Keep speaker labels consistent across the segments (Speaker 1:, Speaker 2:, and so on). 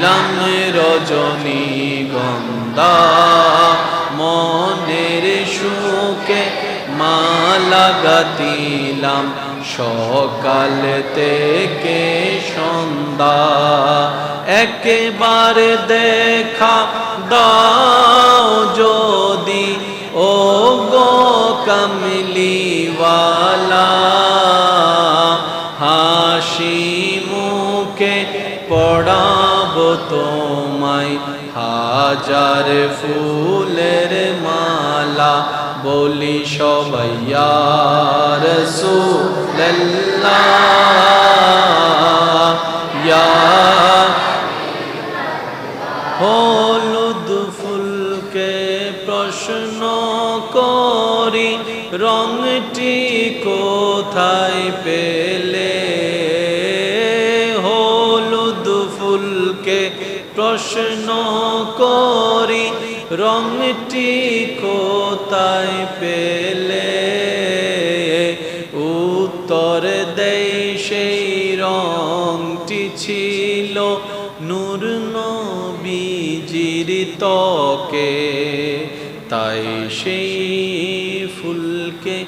Speaker 1: নিলাম রজনী গন্ধা। মনের সুখে মালা গাতিলাম সকাল থেকে সন্ধ্যা। একেবারে দেখা দাও যদি ও গো কমলিওয়ালা। পড়াব তোমায়। হাজার ফুলের মালা বলি সবাইয়ার ইয়া হলুদ ফুলকে প্রশ্ন করি, রংটি কোথায় পেলে? প্রশ্ন করি, রংটি কোথায় পেলে? উত্তর দেই সেই রংটি ছিল নূর নবীজির তকে তাই সেই ফুলকে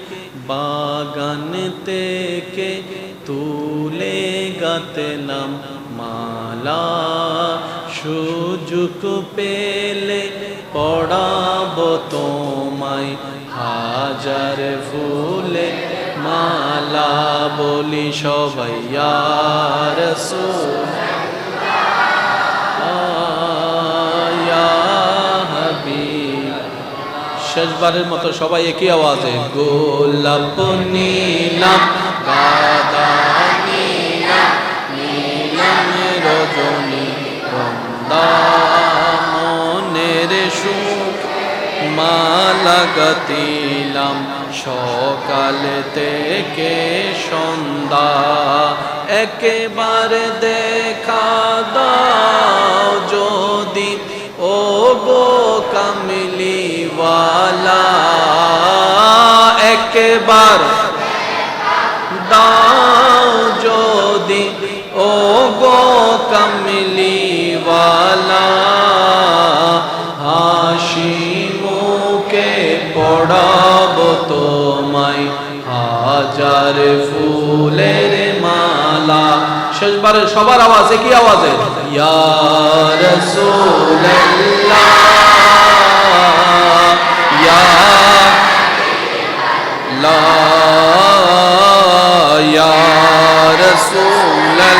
Speaker 1: বাগান থেকে তুলে গাতে গাতলাম মালা সুযোগ পেলে পড়াব তোমায়। হাজার ফুলে মালা বলি সবাই শেষবারের মতো সবাই একই আওয়াজে, গোলাপ নীলাম মালা গতিলাম সকাল থেকে সন্ধ্যা একেবারে দেখা দাও যদি। ও গো কামলিওয়ালা একবার দাও যদি। ও গো কমলিওয়ালা তোমায় হাজার ফুলের মালা। শেষবার সবার আওয়াজে কি আওয়াজে? ইয়ার সোল্লা লা ইয়ার সোল্লা